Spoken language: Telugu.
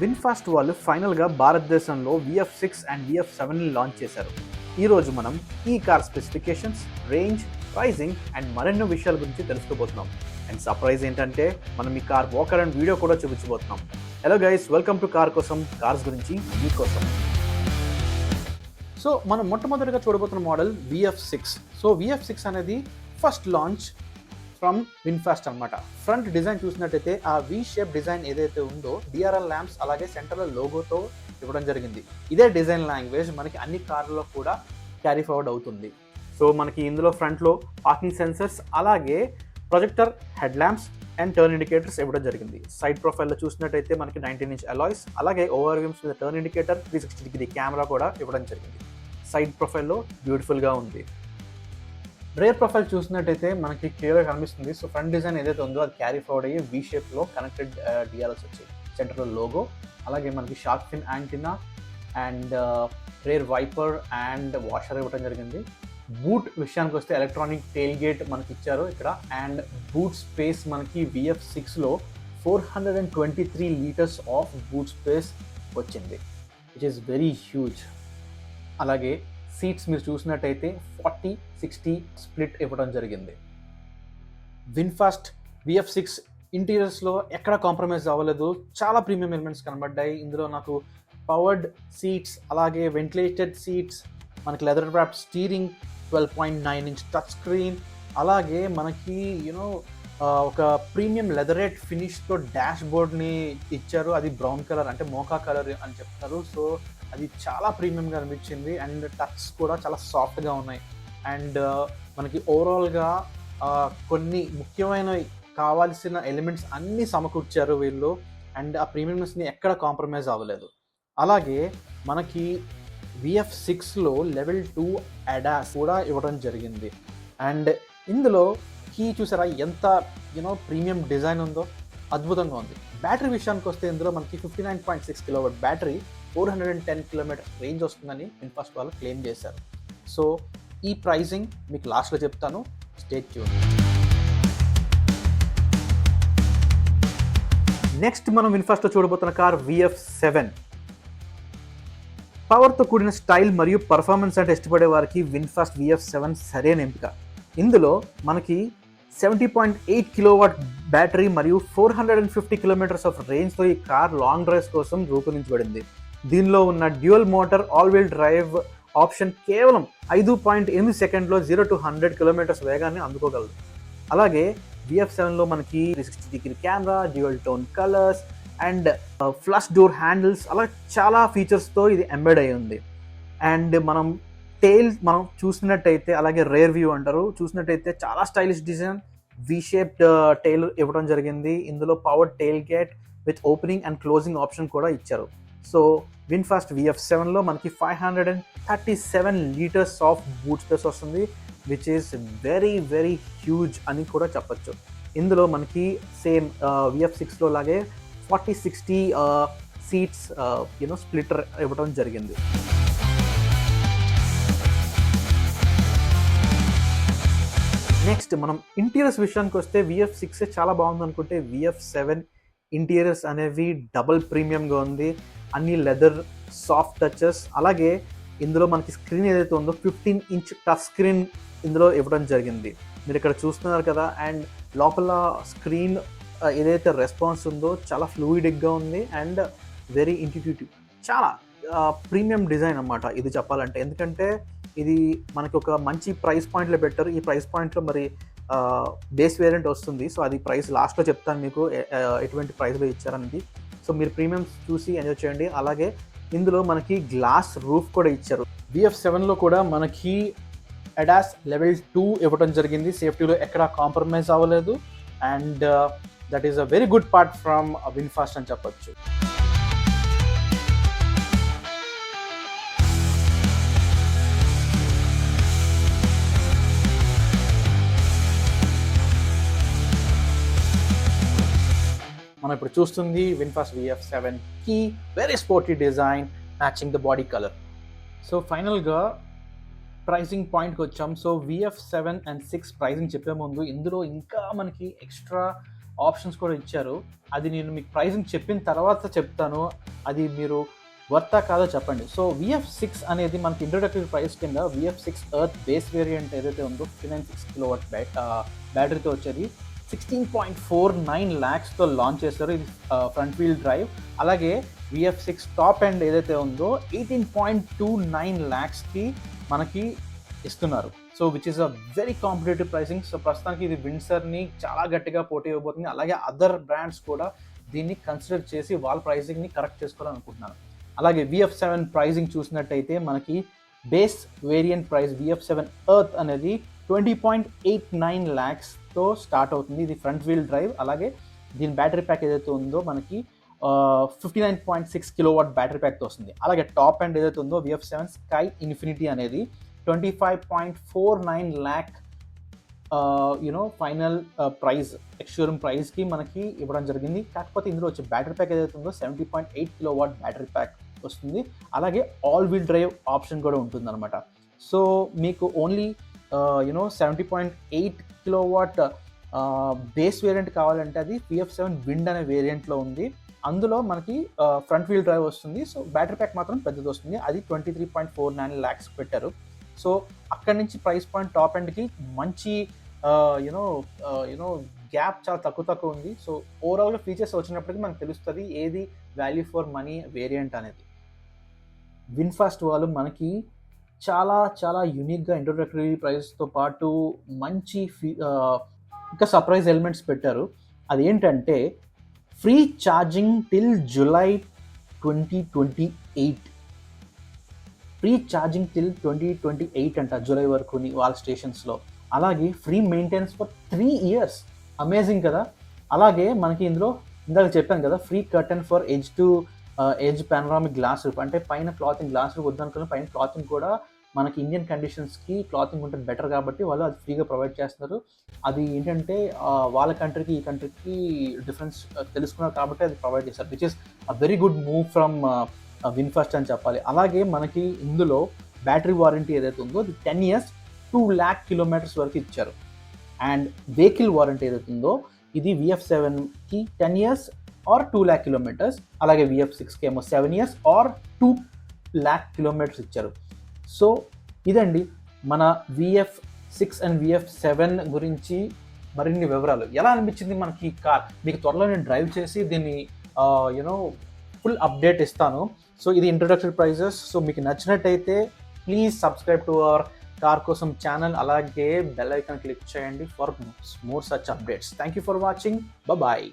విన్ఫాస్ట్ వాళ్ళు ఫైనల్గా భారతదేశంలో విఎఫ్ సిక్స్ అండ్ విఎఫ్ సెవెన్ని లాంచ్ చేశారు. ఈరోజు మనం ఈ car specifications range pricing and మరెన్నో విషయాల గురించి తెలుసుకోబోతున్నాం. అండ్ సర్ప్రైజ్ ఏంటంటే మనం ఈ కార్ వాకర్ అండ్ వీడియో కూడా చూపించబోతున్నాం. Hello guys welcome to car కోసం కార్స్ గురించి మీకోసం సో మనం మొట్టమొదటిగా చూడబోతున్న model VF six so VF six అనేది ఫస్ట్ లాంచ్ ఫ్రమ్ విన్ఫాస్ట్ అనమాట ఫ్రంట్ డిజైన్ చూసినట్టయితే ఆ వి షేప్ డిజైన్ ఏదైతే ఉందో డిఆర్ఎల్ ల్యాంప్స్ అలాగే సెంట్రల్ లోగోతో ఇవ్వడం జరిగింది. ఇదే డిజైన్ లాంగ్వేజ్ మనకి అన్ని కార్లలో కూడా క్యారీ ఫార్వర్డ్ అవుతుంది. సో మనకి ఇందులో ఫ్రంట్లో పార్కింగ్ సెన్సర్స్ అలాగే projector head lamps and turn indicators ఇవ్వడం జరిగింది. సైడ్ ప్రొఫైల్లో చూసినట్టయితే మనకి నైన్టీన్ ఇంచ్ అలాయ్స్ అలాగే ఓవర్ వ్యూమ్స్ మీద turn indicator three sixty degree camera కూడా ఇవ్వడం జరిగింది. సైడ్ ప్రొఫైల్లో బ్యూటిఫుల్గా ఉంది. రేర్ ప్రొఫైల్ చూసినట్టయితే మనకి క్లియర్గా కనిపిస్తుంది. సో ఫ్రంట్ డిజైన్ ఏదైతే ఉందో అది క్యారీ ఫార్వర్డ్ అయ్యి వీ షేప్లో కనెక్టెడ్ డిఆర్ఎస్ వచ్చాయి సెంటర్లో లోగో అలాగే మనకి shark fin antenna and rear wiper and washer ఇవ్వడం జరిగింది. బూట్ విషయానికి వస్తే ఎలక్ట్రానిక్ టెయిల్ గేట్ మనకి ఇచ్చారు ఇక్కడ. అండ్ బూట్ స్పేస్ మనకి విఎఫ్ సిక్స్లో four hundred and twenty three litres of boot space వచ్చింది విచ్ ఈస్ వెరీ హ్యూజ్ అలాగే సీట్స్ మీరు చూసినట్టయితే ఫార్టీ సిక్స్టీ స్ప్లిట్ ఇవ్వడం జరిగింది. విన్ఫాస్ట్ విఎఫ్ సిక్స్ ఇంటీరియర్స్లో ఎక్కడ కాంప్రమైజ్ అవ్వలేదు. చాలా ప్రీమియం ఎలిమెంట్స్ కనబడ్డాయి. ఇందులో నాకు పవర్డ్ సీట్స్ అలాగే వెంటిలేటెడ్ సీట్స్ మనకి leather wrap steering twelve point nine inch touch screen అలాగే మనకి యూనో ఒక ప్రీమియం లెదరేట్ ఫినిష్తో డాష్ బోర్డ్ని ఇచ్చారు. అది బ్రౌన్ కలర్ అంటే మోకా కలర్ అని చెప్తారు. సో అది చాలా ప్రీమియంగా అనిపించింది. అండ్ టచ్ కూడా చాలా సాఫ్ట్గా ఉన్నాయి. అండ్ మనకి ఓవరాల్గా కొన్ని ముఖ్యమైన కావాల్సిన ఎలిమెంట్స్ అన్నీ సమకూర్చారు వీళ్ళు. అండ్ ఆ ప్రీమియంస్ని ఎక్కడ కాంప్రమైజ్ అవ్వలేదు. అలాగే మనకి విఎఫ్ సిక్స్లో లెవెల్ టూ అడాస్ కూడా ఇవ్వడం జరిగింది. అండ్ ఇందులో కీ చూసారా ఎంత యూనో ప్రీమియం డిజైన్ ఉందో? అద్భుతంగా ఉంది. బ్యాటరీ విషయానికి వస్తే ఇందులో మనకి fifty nine point six kilowatt battery four hundred and ten kilometre range వస్తుందని ఇన్ఫాస్ట్ వాళ్ళు క్లెయిమ్ చేశారు. సో ఈ ప్రైజింగ్ మీకు లాస్ట్లో చెప్తాను. స్టేట్ ట్యూన్ నెక్స్ట్ మనం ఇన్ఫాస్ట్లో చూడబోతున్న కార్ విఎఫ్ సెవెన్ పవర్తో కూడిన స్టైల్ మరియు పర్ఫార్మెన్స్ అంటే ఇష్టపడే వారికి విన్ఫాస్ట్ విఎఫ్ సెవెన్ సరైన ఎంపిక. ఇందులో మనకి seventy point eight kilowatt battery మరియు four hundred and fifty kilometres of రేంజ్తో ఈ కార్ లాంగ్ డ్రైవ్స్ కోసం రూపొందించబడింది. దీనిలో ఉన్న dual motor all wheel drive option కేవలం ఐదు పాయింట్ ఎనిమిది సెకండ్లో జీరో టు హండ్రెడ్ కిలోమీటర్స్ వేగాన్ని అందుకోగలదు. అలాగే విఎఫ్ సెవెన్లో మనకి sixty degree camera dual tone colours and flush door handles అలా చాలా ఫీచర్స్తో ఇది ఎంబెడ్ అయి ఉంది. అండ్ మనం టైల్ మనం చూసినట్టయితే అలాగే రేర్ వ్యూ అంటారు. చూసినట్టయితే చాలా stylish design V shaped tail ఇవ్వడం జరిగింది. ఇందులో power tailgate with opening and closing option కూడా ఇచ్చారు. సో విన్ ఫాస్ట్ విఎఫ్ సెవెన్లో మనకి five hundred and thirty seven litres of boot space వస్తుంది which is very very huge అని కూడా చెప్పచ్చు. ఇందులో మనకి సేమ్ విఎఫ్ సిక్స్లో లాగే forty sixty seats you know splitter ఇవ్వడం జరిగింది. నెక్స్ట్ మనం ఇంటీరియర్స్ విషయానికి వస్తే విఎఫ్ సిక్స్ చాలా బాగుంది అనుకుంటే విఎఫ్ సెవెన్ ఇంటీరియర్స్ అనేవి డబుల్ ప్రీమియంగా ఉంది. అన్ని లెదర్ సాఫ్ట్ టచెస్ అలాగే ఇందులో మనకి స్క్రీన్ ఏదైతే ఉందో ఫిఫ్టీన్ ఇంచ్ టచ్ స్క్రీన్ ఇందులో ఇవ్వడం జరిగింది. మీరు ఇక్కడ చూస్తున్నారు కదా అండ్ లోపల స్క్రీన్ ఏదైతే రెస్పాన్స్ ఉందో చాలా ఫ్లూయిడిక్గా ఉంది అండ్ వెరీ ఇంటిట్యూటివ్ చాలా ప్రీమియం డిజైన్ అన్నమాట ఇది చెప్పాలంటే. ఎందుకంటే ఇది మనకి ఒక మంచి ప్రైస్ పాయింట్లో పెట్టారు ఈ ప్రైస్ పాయింట్లో మరి బేస్ వేరియంట్ వస్తుంది. సో అది ప్రైస్ లాస్ట్లో చెప్తాను మీకు ఎటువంటి ప్రైస్లో ఇచ్చారనేది. సో మీరు ప్రీమియమ్స్ చూసి ఎంజాయ్ చేయండి. అలాగే ఇందులో మనకి గ్లాస్ రూఫ్ కూడా ఇచ్చారు. బిఎఫ్ సెవెన్లో కూడా మనకి అడాస్ లెవెల్ టూ ఇవ్వడం జరిగింది. సేఫ్టీలో ఎక్కడ కాంప్రమైజ్ అవ్వలేదు. And that is a very good part from VinFast అని చెప్పొచ్చు. మనం ఇప్పుడు చూస్తుంది VinFast VF seven key very sporty design matching the body colour so ఫైనల్గా ప్రైసింగ్ పాయింట్కి వచ్చాం. So VF seven and six pricing చెప్పే ముందు ఇందులో ఇంకా మనకి ఎక్స్ట్రా ఆప్షన్స్ కూడా ఇచ్చారు. అది నేను మీకు ప్రైసింగ్ చెప్పిన తర్వాత చెప్తాను. అది మీరు వర్తా కాదో చెప్పండి. సో విఎఫ్ సిక్స్ అనేది మనకి ఇంట్రొడక్టరీ ప్రైస్ కింద VF six Earth base variant ఏదైతే ఉందో fifty nine six kilo watt బ్యాటరీతో వచ్చేది. సిక్స్టీన్ పాయింట్ ఫోర్ నైన్ ల్యాక్స్తో లాంచ్ చేస్తారు ఇది ఫ్రంట్ వీల్ డ్రైవ్ అలాగే విఎఫ్ సిక్స్ టాప్ ఎండ్ ఏదైతే ఉందో ఎయిటీన్ పాయింట్ టూ నైన్ ల్యాక్స్కి మనకి ఇస్తున్నారు. So which is a very competitive pricing so ప్రస్తుతానికి ఇది విన్సర్ని చాలా గట్టిగా పోటీ ఇవ్వబోతుంది అలాగే అదర్ బ్రాండ్స్ కూడా దీన్ని కన్సిడర్ చేసి వాళ్ళ ప్రైసింగ్ని కరెక్ట్ చేసుకోవాలనుకుంటున్నాను అలాగే విఎఫ్ సెవెన్ ప్రైజింగ్ చూసినట్టయితే మనకి base variant price VF seven Earth అనేది ట్వంటీ పాయింట్ ఎయిట్ నైన్ ల్యాక్స్తో స్టార్ట్ అవుతుంది ఇది ఫ్రంట్ వీల్ డ్రైవ్. అలాగే దీని బ్యాటరీ ప్యాక్ ఏదైతే ఉందో మనకి fifty nine point six kilowatt battery ప్యాక్తో వస్తుంది. అలాగే టాప్ అండ్ ఏదైతే ఉందో విఎఫ్ సెవెన్ స్కై ఇన్ఫినిటీ అనేది twenty five point four nine lakh you know final price ex showroom ప్రైస్కి మనకి ఇవ్వడం జరిగింది. కాకపోతే ఇందులో వచ్చే బ్యాటరీ ప్యాక్ ఏదైతే ఉందో seventy point eight kilowatt battery pack వస్తుంది. అలాగే ఆల్ వీల్ డ్రైవ్ ఆప్షన్ కూడా ఉంటుందన్నమాట. సో మీకు only you know seventy point eight kilowatt base variant కావాలంటే అది పిఎఫ్ సెవెన్ విండ్ అనే వేరియంట్లో ఉంది. అందులో మనకి ఫ్రంట్ వీల్ డ్రైవ్ వస్తుంది. సో బ్యాటరీ ప్యాక్ మాత్రం పెద్దది వస్తుంది. అది twenty three point four nine lakhs పెట్టారు. సో అక్కడి నుంచి ప్రైస్ పాయింట్ టాప్ ఎండ్కి మంచి యూనో యూనో గ్యాప్ చాలా తక్కువ తక్కువ ఉంది. సో ఓవరాల్గా ఫీచర్స్ వచ్చినప్పటికీ మనకు తెలుస్తుంది ఏది వాల్యూ ఫర్ మనీ వేరియంట్ అనేది. విన్ఫాస్ట్ వాళ్ళు మనకి చాలా చాలా యూనిక్గా ఇంట్రొడక్టరీ ప్రైస్తో పాటు మంచి ఫీ ఇంకా సర్ప్రైజ్ ఎలిమెంట్స్ పెట్టారు. అదేంటంటే free charging till July twenty twenty eight free charging till twenty twenty eight అంట జూలై వరకు వాళ్ళ స్టేషన్స్లో అలాగే free maintenance for three years amazing కదా? అలాగే మనకి ఇందులో ఇందాక చెప్పాను కదా free curtain for edge to edge panoramic glass roof అంటే పైన క్లాతింగ్ గ్లాస్ రూప్ వద్దనుకున్న పైన క్లాతింగ్ కూడా మనకి ఇండియన్ కండిషన్స్కి క్లాతింగ్ ఉంటుంది బెటర్ కాబట్టి వాళ్ళు అది ఫ్రీగా ప్రొవైడ్ చేస్తున్నారు. అది ఏంటంటే వాళ్ళ కంట్రీకి ఈ కంట్రీకి డిఫరెన్స్ తెలుసుకున్నారు కాబట్టి అది ప్రొవైడ్ చేస్తారు which is a very good move from VinFast అని చెప్పాలి. అలాగే మనకి ఇందులో బ్యాటరీ వారంటీ ఏదైతే ఉందో అది ten years two lakh kilometres వరకు ఇచ్చారు. అండ్ వెహికల్ వారంటీ ఏదైతే ఉందో ఇది విఎఫ్ సెవెన్కి ten years or two lakh kilometres అలాగే విఎఫ్ సిక్స్కి ఏమో seven years or two lakh kilometres ఇచ్చారు. సో ఇదండి మన VF six and VF seven గురించి మరిన్ని వివరాలు. ఎలా అనిపించింది మనకి కార్ మీకు త్వరలో నేను డ్రైవ్ చేసి దీన్ని యూనో ఫుల్ అప్డేట్ ఇస్తాను. సో ఇది ఇంట్రొడక్షన్ ప్రైజెస్ సో మీకు నచ్చినట్టయితే please subscribe to our car కోసం ఛానల్ అలాగే బెల్ ఐకాన్ క్లిక్ చేయండి for more such updates thank you for watching bye